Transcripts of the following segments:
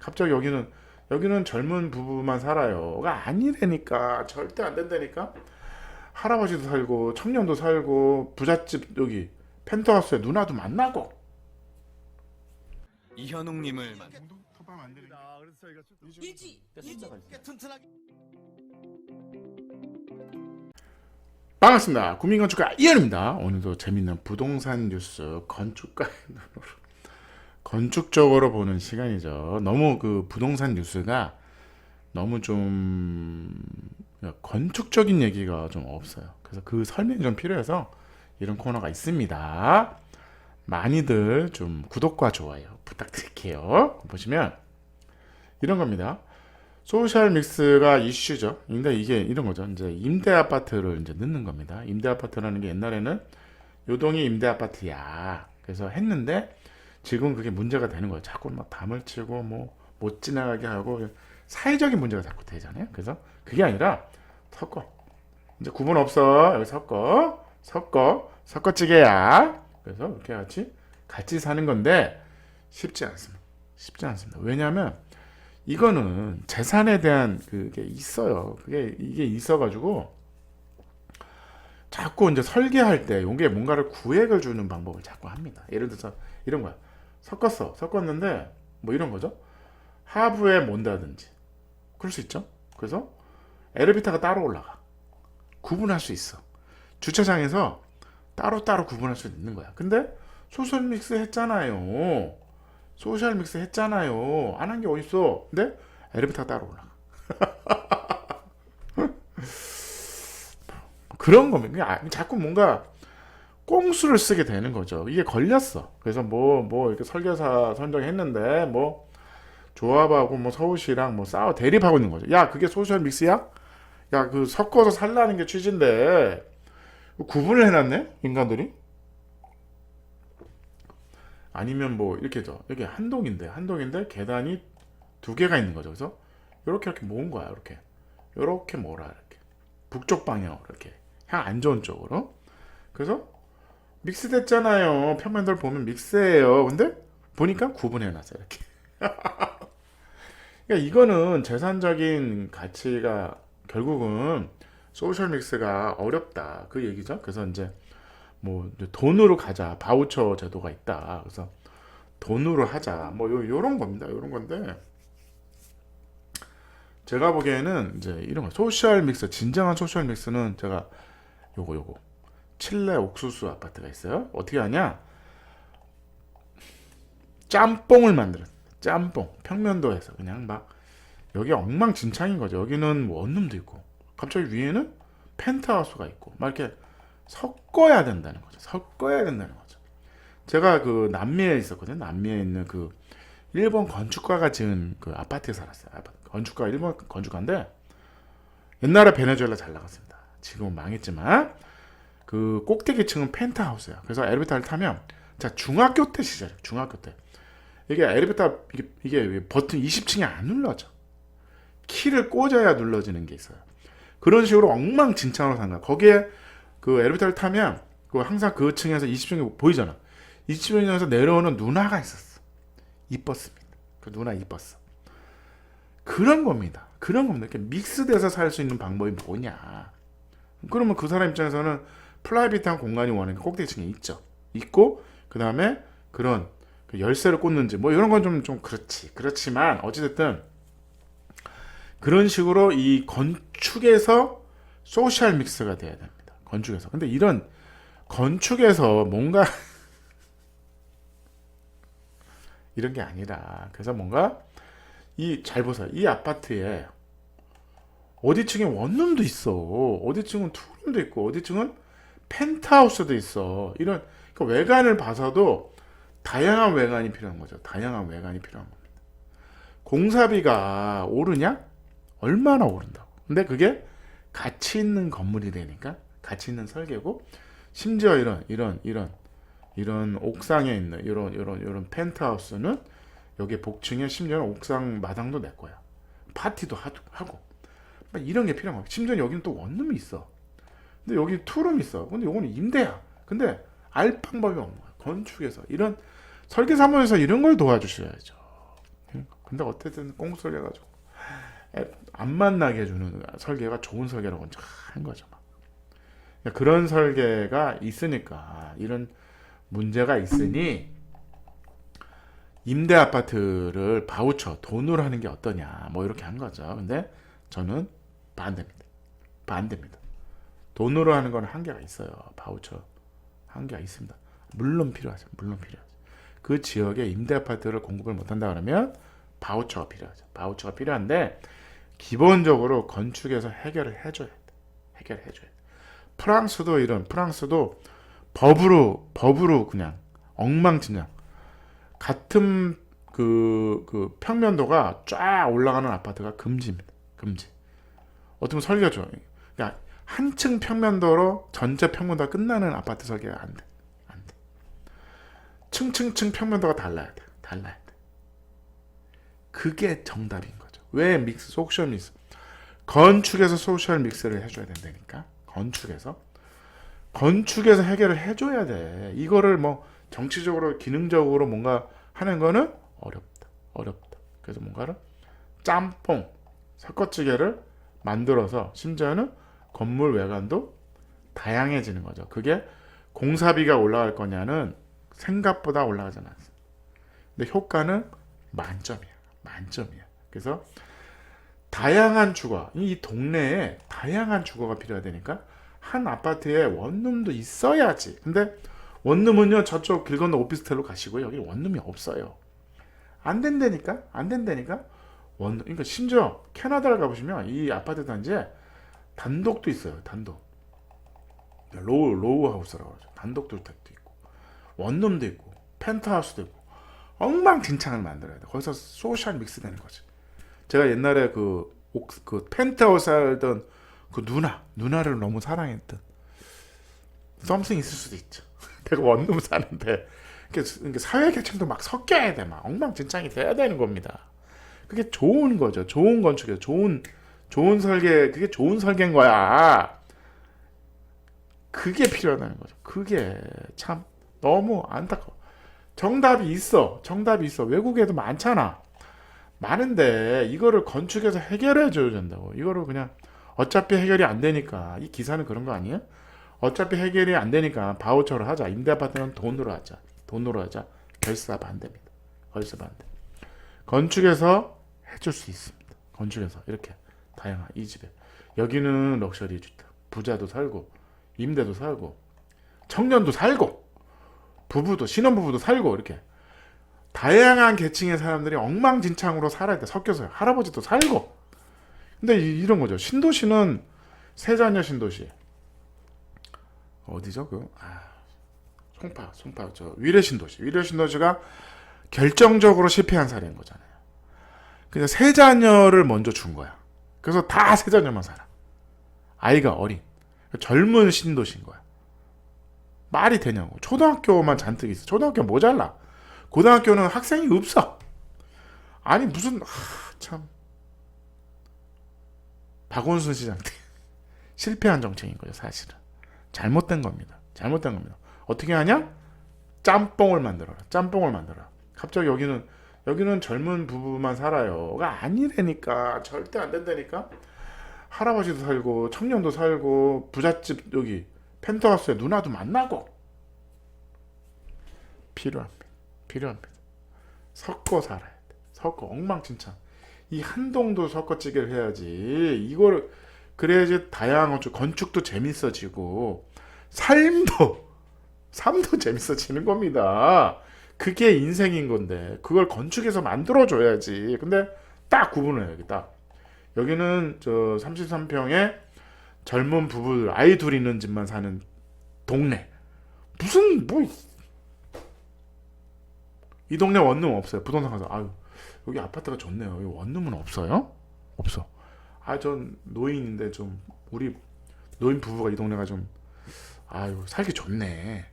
갑자기 여기는 여기는 젊은 부부만 살아요가 아니라니까. 절대 안 된다니까. 할아버지도 살고 청년도 살고 부잣집 여기 펜트하우스에 누나도 만나고. 이현웅님을 만 튼튼하게 반갑습니다. 국민건축가 이현입니다. 오늘도 재밌는 부동산 뉴스 건축가의 눈으로 건축적으로 보는 시간이죠. 너무 그 부동산 뉴스가 너무 좀 건축적인 얘기가 좀 없어요. 그래서 그 설명이 좀 필요해서 이런 코너가 있습니다. 많이들 좀 구독과 좋아요 부탁드릴게요. 보시면 이런 겁니다. 소셜 믹스가 이슈죠. 근데 이게 이런 거죠. 이제 임대 아파트를 이제 넣는 겁니다. 임대 아파트라는 게 옛날에는 요동이 임대 아파트야. 그래서 했는데 지금 그게 문제가 되는 거예요. 자꾸 막 담을 치고 뭐 못 지나가게 하고 사회적인 문제가 자꾸 되잖아요. 그래서 그게 아니라 섞어. 이제 구분 없어. 여기 섞어. 섞어. 섞어찌개야. 그래서 이렇게 같이 같이 사는 건데 쉽지 않습니다. 쉽지 않습니다. 왜냐하면 이거는 재산에 대한 그게 있어요. 그게 이게 있어가지고 자꾸 이제 설계할 때 이게 뭔가를 구획을 주는 방법을 자꾸 합니다. 예를 들어서 이런 거야. 섞었어. 섞었는데 뭐 이런 거죠. 하부에 뭔다든지 그럴 수 있죠. 그래서 엘리베이터가 따로 올라가. 구분할 수 있어. 주차장에서 따로 따로 구분할 수 있는 거야. 근데 소셜 믹스 했잖아요. 소셜 믹스 했잖아요. 안 한 게 어딨어. 근데 엘리베이터가 따로 올라가. 그런 겁니다. 그냥 아- 자꾸 뭔가 꼼수를 쓰게 되는 거죠. 이게 걸렸어. 그래서 뭐, 뭐, 이렇게 설계사 선정했는데, 뭐, 조합하고 뭐 서울시랑 뭐 싸워, 대립하고 있는 거죠. 야, 그게 소셜 믹스야? 야, 그 섞어서 살라는 게 취지인데, 구분을 해놨네? 인간들이? 아니면 뭐 이렇게죠. 여기 한 동인데 한 동인데 계단이 두 개가 있는 거죠. 그래서 이렇게 이렇게 모은 거야. 이렇게 이렇게 모라 이렇게 북쪽 방향으로 이렇게 향 안 좋은 쪽으로. 그래서 믹스 됐잖아요. 평면도를 보면 믹스예요. 근데 보니까 구분해놨어요. 이렇게. 그러니까 이거는 재산적인 가치가 결국은 소셜 믹스가 어렵다 그 얘기죠. 그래서 이제 뭐 돈으로 가자 바우처 제도가 있다. 그래서 돈으로 하자 뭐 요, 요런 겁니다. 요런 건데 제가 보기에는 이제 이런 거 소셜 믹스 진정한 소셜 믹스는 제가 요거 요거 칠레 옥수수 아파트가 있어요. 어떻게 하냐? 짬뽕을 만들어. 짬뽕 평면도에서 그냥 막 여기 엉망진창인 거죠. 여기는 뭐 원룸도 있고 갑자기 위에는 펜트하우스가 있고 막 이렇게 섞어야 된다는 거죠. 섞어야 된다는 거죠. 제가 그 남미에 있었거든요. 남미에 있는 그 일본 건축가가 지은 그 아파트에 살았어요. 아파트. 건축가 일본 건축가인데 옛날에 베네수엘라 잘 나갔습니다. 지금은 망했지만 그 꼭대기층은 펜트하우스야. 그래서 엘리베이터를 타면 자 중학교 때 시절, 중학교 때 이게 엘리베이터 이게, 이게 버튼 20층이 안 눌러져. 키를 꽂아야 눌러지는 게 있어요. 그런 식으로 엉망진창으로 산 거야. 거기에 그 엘리베이터를 타면 그 항상 그 층에서 20층이 보이잖아. 20층에서 내려오는 누나가 있었어. 이뻤습니다. 그 누나 이뻤어. 그런 겁니다. 그런 겁니다. 이렇게 믹스돼서 살 수 있는 방법이 뭐냐. 그러면 그 사람 입장에서는 프라이빗한 공간이 원하는 꼭대기층에 있죠. 있고 그 다음에 그런 그 열쇠를 꽂는지 뭐 이런 건좀좀 그렇지. 그렇지만 어찌됐든 그런 식으로 이 건축에서 소셜 믹스가 돼야 됩니다. 건축에서. 근데 이런 건축에서 뭔가 이런 게 아니라 그래서 뭔가 이 잘 보세요. 이 아파트에 어디 층에 원룸도 있어. 어디 층은 투룸도 있고 어디 층은 펜트하우스도 있어. 이런 그러니까 외관을 봐서도 다양한 외관이 필요한 거죠. 다양한 외관이 필요한 겁니다. 공사비가 오르냐? 얼마나 오른다고. 근데 그게 가치 있는 건물이 되니까 가치 있는 설계고 심지어 이런 이런 이런 이런 옥상에 있는 이런 이런 이런 펜트하우스는 여기 복층에 심지어는 옥상 마당도 내 거야. 파티도 하, 하고 막 이런 게 필요한 거야. 심지어 여기는 또 원룸이 있어. 근데 여기 투룸 있어. 근데 요거는 임대야. 근데 알 방법이 없는 거야. 건축에서 이런 설계 사무에서 이런 걸 도와주셔야죠. 근데 어쨌든 꽁sol려 가지고 안 만나게 해주는 설계가 좋은 설계라고 한 거죠. 막. 그러니까 그런 설계가 있으니까 이런 문제가 있으니 임대 아파트를 바우처 돈으로 하는 게 어떠냐 뭐 이렇게 한 거죠. 근데 저는 반대입니다. 반대입니다. 돈으로 하는 건 한계가 있어요. 바우처 한계가 있습니다. 물론 필요하죠. 물론 필요하죠. 그 지역에 임대 아파트를 공급을 못한다 그러면 바우처가 필요하죠. 바우처가 필요한데 기본적으로 건축에서 해결을 해줘야 돼. 해결을 해줘야 돼. 프랑스도 이런 프랑스도 법으로 법으로 그냥 엉망진창 같은 그, 그 평면도가 쫙 올라가는 아파트가 금지입니다. 금지. 어떻게 설계죠. 그러니까 한층 평면도로 전체 평면도가 끝나는 아파트 설계가 안 돼. 안 돼. 층층층 평면도가 달라야 돼. 달라야 돼. 그게 정답인 거죠. 왜 믹스 소셜 믹스? 건축에서 소셜 믹스를 해줘야 된다니까. 건축에서 건축에서 해결을 해줘야 돼. 이거를 뭐 정치적으로 기능적으로 뭔가 하는 거는 어렵다. 어렵다. 그래서 뭔가를 짬뽕 섞어찌개를 만들어서 심지어는 건물 외관도 다양해지는 거죠. 그게 공사비가 올라갈 거냐는 생각보다 올라가지 않았어. 근데 효과는 만점이야. 만점이야. 그래서 다양한 주거, 이 동네에 다양한 주거가 필요하다니까 한 아파트에 원룸도 있어야지. 근데 원룸은요 저쪽 길 건너 오피스텔로 가시고 여기 원룸이 없어요. 안 된다니까 안 된다니까 원 그러니까 심지어 캐나다를 가보시면 이 아파트 단지에 단독도 있어요 단독 로우 로우 하우스라고 하죠 단독 주택도 있고 원룸도 있고 펜트하우스도 있고 엉망진창을 만들어야 돼 거기서 소셜 믹스 되는 거지 제가 옛날에 그, 옥- 그 펜트하우스 살던 그 누나 누나를 너무 사랑했던 썸씽 있을 수도 있죠 내가 원룸 사는데 그러니까 그러니까 사회 계층도 막 섞여야 돼, 막 엉망진창이 돼야 되는 겁니다. 그게 좋은 거죠. 좋은 건축이에요. 좋은 좋은 설계, 그게 좋은 설계인 거야. 그게 필요하다는 거죠. 그게 참 너무 안타까워. 정답이 있어. 정답이 있어. 외국에도 많잖아. 많은데 이거를 건축에서 해결해 줘야 된다고. 이거를 그냥 어차피 해결이 안 되니까 이 기사는 그런 거 아니에요? 어차피 해결이 안 되니까 바우처를 하자. 임대 아파트는 돈으로 하자. 돈으로 하자. 결사 반대입니다. 결사 반대. 건축에서 해줄 수 있습니다. 건축에서 이렇게 다양한 이 집에 여기는 럭셔리 주택. 부자도 살고 임대도 살고 청년도 살고 부부도 신혼부부도 살고 이렇게 다양한 계층의 사람들이 엉망진창으로 살아야 돼. 섞여서 할아버지도 살고. 근데 이, 런 거죠. 신도시는 세자녀 신도시. 어디죠? 그 아, 송파, 송파 저 위례 신도시. 위례 신도시가 결정적으로 실패한 사례인 거잖아요. 그냥 세 자녀를 먼저 준 거야. 그래서 다 세 자녀만 살아. 아이가 어린 젊은 신도시인 거야. 말이 되냐고. 초등학교만 잔뜩 있어. 초등학교 모자라. 고등학교는 학생이 없어. 아니 무슨 하, 참 박원순 시장 때 실패한 정책인 거죠 사실은. 잘못된 겁니다. 잘못된 겁니다. 어떻게 하냐? 짬뽕을 만들어라. 짬뽕을 만들어라. 갑자기 여기는 여기는 젊은 부부만 살아요가 아니라니까 절대 안 된다니까. 할아버지도 살고 청년도 살고 부잣집 여기 펜트하우스에 누나도 만나고 필요합니다. 필요합니다. 섞어 살아야 돼. 섞어 엉망진창. 이 한동도 섞어찌개를 해야지. 이거를 그래야지 다양한 건축, 건축도 재밌어지고 삶도 삶도 재밌어지는 겁니다. 그게 인생인 건데 그걸 건축에서 만들어 줘야지. 근데 딱 구분을 딱. 여기는 저 33평에 젊은 부부 아이 둘 있는 집만 사는 동네. 무슨 뭐 이 동네 원룸 없어요. 부동산 가서 아유 여기 아파트가 좋네요. 여기 원룸은 없어요? 없어. 아 전 노인인데 좀 우리 노인 부부가 이 동네가 좀 아유 살기 좋네.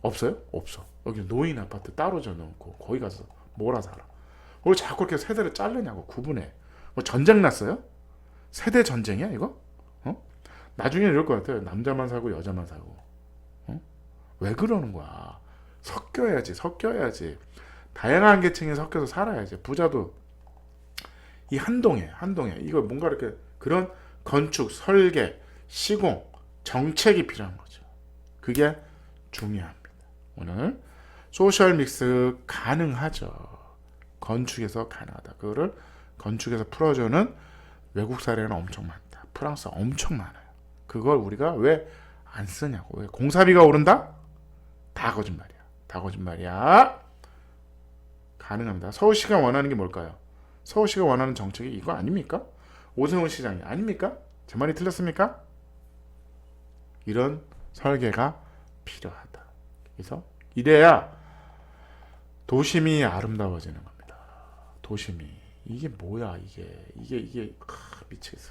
없어요? 없어. 여기 노인 아파트 따로 져놓고 거기 가서 뭐라 살아. 왜 자꾸 이렇게 세대를 자르냐고 구분해. 뭐 전쟁 났어요? 세대 전쟁이야 이거? 어? 나중에 이럴 것 같아요. 남자만 살고 여자만 살고. 어? 왜 그러는 거야? 섞여야지, 섞여야지. 다양한 계층이 섞여서 살아야지. 부자도 이 한동에 한동에 이거 뭔가 이렇게 그런 건축 설계 시공 정책이 필요한 거죠. 그게 중요합니다. 오늘 소셜 믹스 가능하죠. 건축에서 가능하다. 그거를 건축에서 풀어주는 외국 사례는 엄청 많다. 프랑스 엄청 많아요. 그걸 우리가 왜 안 쓰냐고. 왜 공사비가 오른다? 다 거짓말이야. 다 거짓말이야. 가능합니다. 서울시가 원하는 게 뭘까요? 서울시가 원하는 정책이 이거 아닙니까? 오세훈 시장이 아닙니까? 제 말이 틀렸습니까? 이런 설계가 필요하다. 그래서 이래야 도심이 아름다워지는 겁니다. 도심이 이게 뭐야 이게 이게 이게 아, 미치겠어.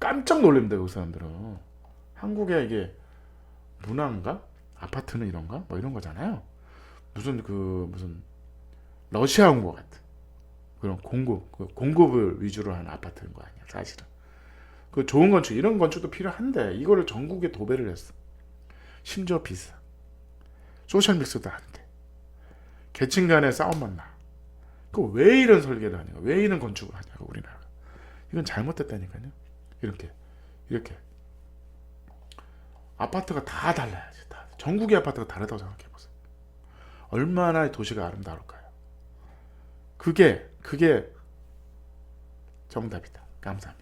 깜짝 놀랍니다 그 사람들은 한국의 이게 문화인가 아파트는 이런가 뭐 이런 거잖아요. 무슨 그 무슨 러시아 온 것 같은 그런 공급 그 공급을 위주로 하는 아파트인 거 아니야 사실은. 그 좋은 건축 이런 건축도 필요한데 이거를 전국에 도배를 했어. 심지어 비싸. 소셜 믹스도 안 돼. 계층 간의 싸움만 나. 그왜 이런 설계를 하냐? 왜 이런 건축을 하냐고 우리나라. 이건 잘못됐다니까요. 이렇게 이렇게 아파트가 다 달라야지. 다. 전국의 아파트가 다르다고 생각해 보세요. 얼마나 도시가 아름다울까요? 그게 그게 정답이다. 감사합니다.